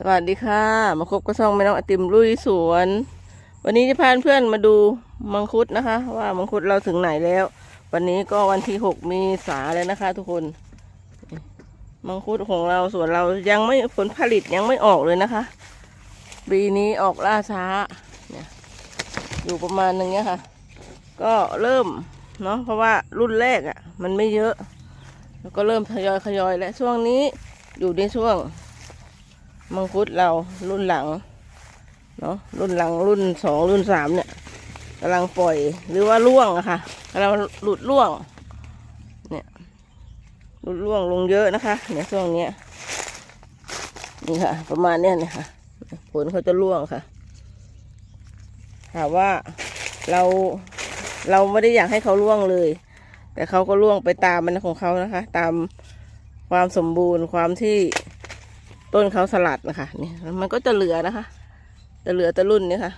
สวัสดีค่ะ มาพบกับช่องแม่น้องอติมลุยสวน วันนี้จะพาเพื่อนมาดูมังคุดนะคะ ว่ามังคุดเราถึงไหนแล้ว วันนี้ก็วันที่หกมีสาแล้วนะคะ ทุกคน มังคุดของเราสวนเรายังไม่ผลผลิตยังไม่ออกเลยนะคะปีนี้ออกล่าช้าเนี่ยอยู่ประมาณนึงเนี้ยค่ะ ก็เริ่มเนาะเพราะว่ารุ่นแรกอะ่ะ มันไม่เยอะ แล้วก็เริ่มทยอยทยอยแล้วช่วงนี้อยู่ในช่วง มังคุดเรารุ่นหลังเนาะรุ่นหลังรุ่นสองรุ่นสามเนี่ยกำลังปล่อยหรือว่าร่วงอะค่ะกำลังหลุดร่วง เนี่ยหลุดร่วงลงเยอะนะคะเนี่ยช่วงเนี้ยนี่ค่ะ ประมาณเนี้ยเนี่ยค่ะ ผลเขาจะร่วงค่ะถามว่าเราเราไม่ได้อยากให้เขาร่วงเลย แต่เขาก็ร่วงไปตามมันของเขานะคะ ตามความสมบูรณ์ความที่ ต้นเขาสลัดนะคะนี่มันก็จะเหลือนะคะ จะเหลือแต่รุ่นนี้ค่ะ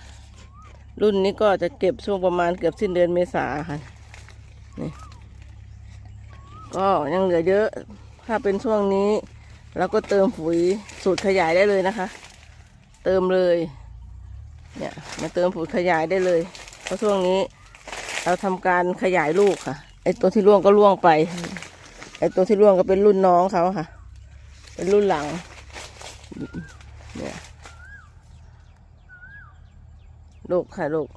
รุ่นนี้ก็จะเก็บช่วงประมาณเกือบสิ้นเดือนเมษาค่ะนี่ก็ยังเหลือเยอะ ถ้าเป็นช่วงนี้เราก็เติมปุ๋ยสูตรขยายได้เลยนะคะ เติมเลย เนี่ยมาเติมปุ๋ยขยายได้เลย เพราะช่วงนี้เราทำการขยายลูกค่ะ ไอตัวที่ร่วงก็ร่วงไป ไอตัวที่ร่วงก็เป็นรุ่นน้องเขาค่ะ เป็นรุ่นหลัง เนี่ยลูกค่ะลูก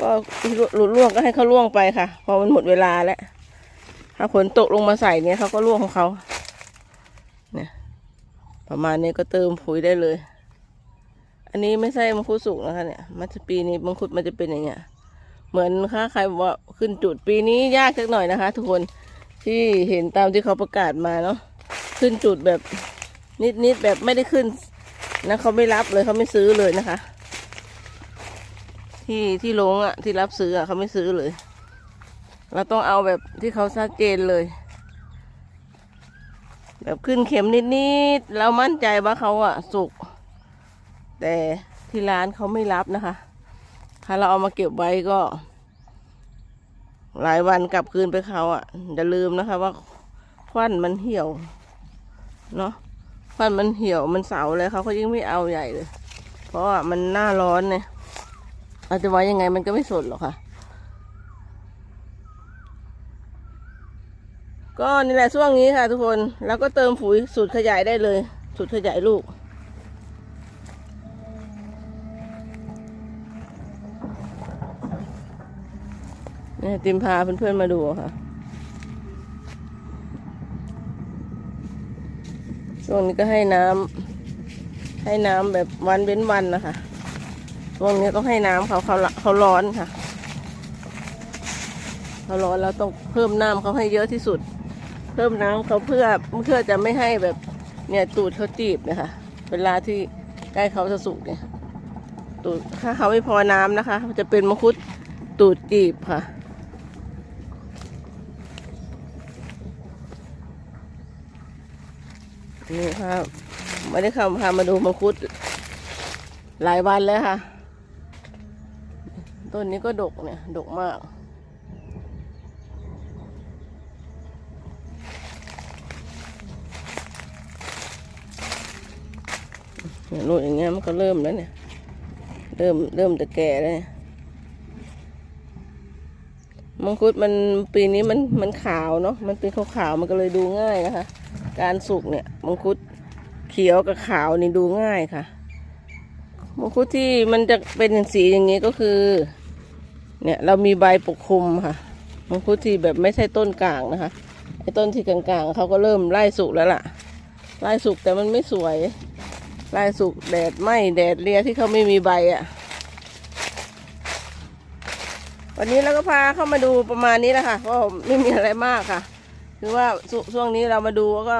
ก็หลุดล่วงก็ให้เขาล่วงไปค่ะ พอมันหมดเวลาแล้ว ถ้าฝนตกลงมาใส่เนี่ยเขาก็ล่วงของเขาเนี่ยประมาณนี้ก็เติมปุ๋ยได้เลย อันนี้ไม่ใช่มังคุดสุกนะคะเนี่ย มันจะปีนี้มังคุดมันจะเป็นอย่างเงี้ย เหมือนค่าใครบอกว่าขึ้นจุดปีนี้ยากสักหน่อยนะคะ ทุกคน ที่เห็นตามที่เขาประกาศมาเนาะขึ้นจุดแบบนิดๆแบบไม่ได้ขึ้นนะเขาไม่รับเลยเขาไม่ซื้อเลยนะคะ ที่ที่ลงอะ่ะที่รับซื้ออะ่ะเขาไม่ซื้อเลย เราต้องเอาแบบที่เขาชัดเจนเลย แบบขึ้นเข็มนิดๆเรามั่นใจว่าเขาอะ่ะสุก แต่ที่ร้านเขาไม่รับนะคะ ถ้าเราเอามาเก็บไว้ก็ หลายวันกลับคืนไปเขาอะอย่าลืมนะคะ ว่าควันมันเหี่ยว เนาะควันมันเหี่ยวมันเสาแล้วเขาก็ยิ่งไม่เอาใหญ่เลย เพราะว่ามันหน้าร้อนเนี่ยเราจะไว้ยังไงมันก็ไม่สดหรอกค่ะ ก็นี่แหละช่วงนี้ค่ะทุกคน แล้วก็เติมปุ๋ยสูตรขยายได้เลย สูตรขยายลูก นี่ยติมพาเพื่อนๆมาดูค่ะ ช่วงนี้ก็ให้น้ำให้น้ำแบบวันเว้นวันนะคะช่วงนี้ต้องให้น้ำเขาเขาเขาร้อนค่ะ เขาร้อนแล้วต้องเพิ่มน้ำเขาให้เยอะที่สุด เพิ่มน้ำเขาเพื่อเพื่อจะไม่ให้แบบเนี่ยตูดเขาจีบนะคะ เวลาที่ใกล้เขาจะสุกเนี่ยตูดถ้าเขาไม่พอน้ำนะคะ จะเป็นมังคุดตูดจีบค่ะ นี่ครับไม่ได้เข้าพามาดูมังคุด หลายวันแล้วค่ะ ต้นนี้ก็ดกเนี่ย ดกมาก เนี่ยรูดอย่างเงี้ยมันก็เริ่มแล้วเนี่ย เริ่มเริ่มจะแก่แล้วเนี่ยมังคุดมันปีนี้มันมันขาวเนาะมันเป็นขาวๆมันก็เลยดูง่ายนะคะ การสุกเนี่ยมังคุดเขียวกับขาวนี่ดูง่ายค่ะมังคุดที่มันจะเป็นสีอย่างนี้ก็คือ เนี่ยเรามีใบปกคลุมค่ะมังคุดที่แบบไม่ใช่ต้นกลางนะคะไอ้ต้นที่กลางๆเขาก็เริ่มไล่สุกแล้วล่ะ ไล่สุกแต่มันไม่สวย ไล่สุกแดดไหมแดดเลียที่เขาไม่มีใบอะ่ะ วันนี้เราก็พาเข้ามาดูประมาณนี้นะค่ะก็ไม่มีอะไรมากค่ะ คือว่าช่วงนี้เรามาดูก็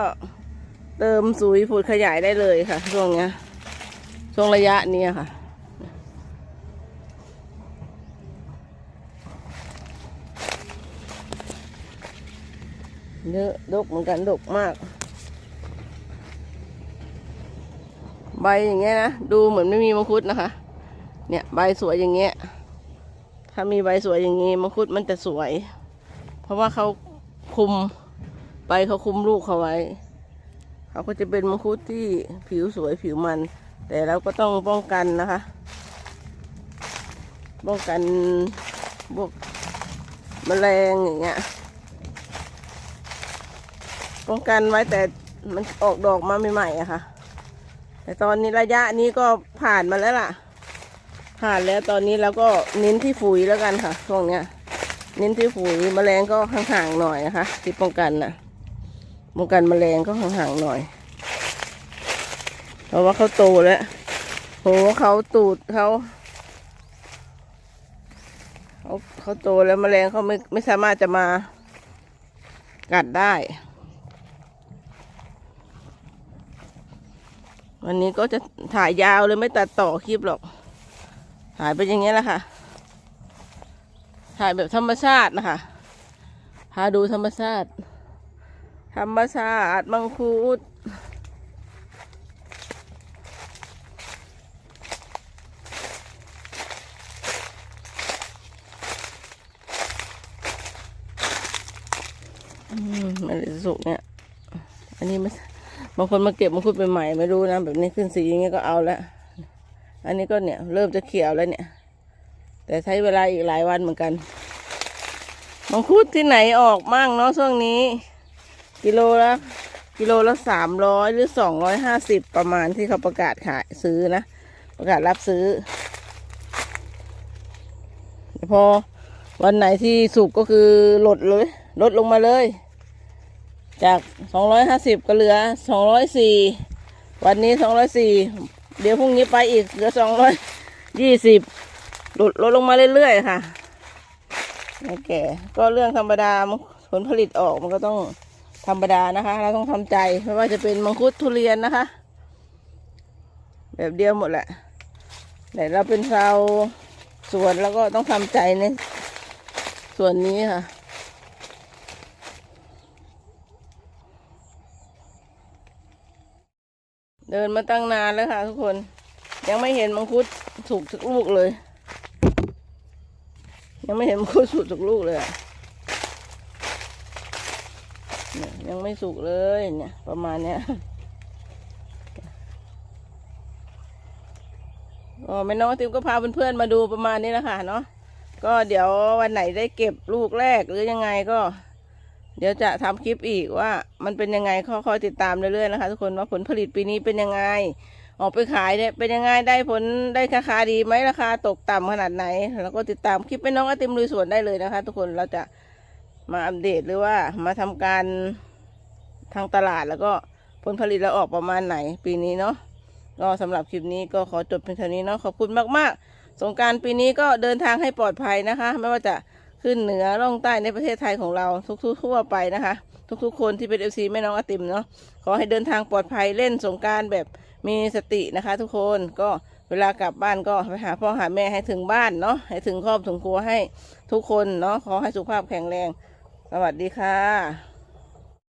เติมสุยผุดขยายได้เลยค่ะ ช่วงเนี้ย ช่วงระยะนี้ค่ะ เยอะดกเหมือนกันดกมาก ใบอย่างเงี้ยนะ ดูเหมือนไม่มีมังคุดนะคะ เนี่ยใบสวยอย่างเงี้ย ถ้ามีใบสวยอย่างงี้มังคุดมันจะสวย เพราะว่าเขาคุม ใบเขาคุมลูกเขาไว้ เขาก็จะเป็นมังคุดที่ผิวสวยผิวมัน แต่เราก็ต้องป้องกันนะคะ ป้องกันพวกแมลงอย่างเงี้ย ป้องกันไว้แต่มันออกดอกมาใหม่ๆอะค่ะ แต่ตอนนี้ระยะนี้ก็ผ่านมาแล้วล่ะ ผ่านแล้วตอนนี้เราก็เน้นที่ปุ๋ยแล้วกันค่ะช่วงเนี้ย เน้นที่ปุ๋ยแมลงก็ห่างๆหน่อยนะคะที่ป้องกันน่ะ ป้องกันแมลงก็ห่างๆหน่อย เพราะว่าเขาโตแล้วโหเขาตูดเขาเขาเขาโตแล้วแมลงเขาไม่ไม่สามารถจะมากัดได้ วันนี้ก็จะถ่ายยาวเลยไม่ตัดต่อคลิปหรอก ถ่ายไปอย่างเงี้ยแหละค่ะ ถ่ายแบบธรรมชาตินะคะ พาดูธรรมชาติ ธรรมชาติมังคุดมันสุกเนี่ย อันนี้มันบางคนมาเก็บมังคุดใหม่ๆไม่รู้นะ แบบนี้ขึ้นสีอย่างเงี้ยก็เอาล้วอันนี้ก็เนี่ย เริ่มจะเขียวแล้วเนี่ย แต่ใช้เวลาอีกหลายวันเหมือนกันมังคุดที่ไหนออกมั่งเนาะช่วงนี้ กิโลละกิโลละสามร้อยหรือสองร้อยห้าสิบประมาณที่เขาประกาศขายซื้อนะ ประกาศรับซื้อ พอวันไหนที่สุกก็คือลดเลย ลดลงมาเลย จากสองร้อยห้าสิบก็เหลือสองร้อยสี่วันนี้สองร้อยสี่เดี๋ยวพรุ่งนี้ไปอีกเหลือสองร้อยยี่สิบลดลดลงมาเรื่อยๆค่ะไม่แก่ก็เรื่องธรรมดาผลผลิตออกมันก็ต้อง ธรรมดานะคะ เราต้องทำใจไม่ว่าจะเป็นมังคุดทุเรียนนะคะ แบบเดียวหมดแหละแต่เราเป็นชาวสวนแล้วก็ต้องทำใจในส่วนนี้ค่ะเดินมาตั้งนานแล้วค่ะทุกคน ยังไม่เห็นมังคุดสุกสักลูกเลย ยังไม่เห็นมังคุดสุกสักลูกเลยอะ เนี่ยยังไม่สุกเลยเนี่ยประมาณเนี้ยก็แม่น้องติมก็พาเพื่อนๆมาดูประมาณนี้นะคะเนาะก็เดี๋ยววันไหนได้เก็บลูกแรกหรือยังไงก็ เดี๋ยวจะทำคลิปอีกว่า มันเป็นยังไงคอยติดตามเรื่อยๆนะคะ ทุกคนว่าผลผลิตปีนี้เป็นยังไง ออกไปขายเนี่ยเป็นยังไงได้ผลได้ราคาดีไหมราคาตกต่ำขนาดไหน แล้วก็ติดตามคลิปไปน้องอติมลุยสวนได้เลยนะคะ ทุกคนเราจะ มาอัปเดตหรือว่ามาทำการทางตลาดแล้วก็ผลผลิตเราออกประมาณไหนปีนี้เนาะก็สำหรับคลิปนี้ก็ขอจบเพียงเท่านี้เนาะขอบคุณมากๆ สงการปีนี้ก็เดินทางให้ปลอดภัยนะคะ ไม่ว่าจะขึ้นเหนือล่องใต้ในประเทศไทยของเราทุกๆทั่วไปนะคะ ทุกๆ คนที่เป็นเอฟซีแม่น้องอติมเนาะขอให้เดินทางปลอดภัยเล่นสงการแบบมีสตินะคะ ทุกคนก็เวลากลับบ้านก็ไปหาพ่อหาแม่ให้ถึงบ้านเนาะให้ถึงครอบถึงครัวให้ทุกคนเนาะขอให้สุขภาพแข็งแรง สวัสดีค่ะ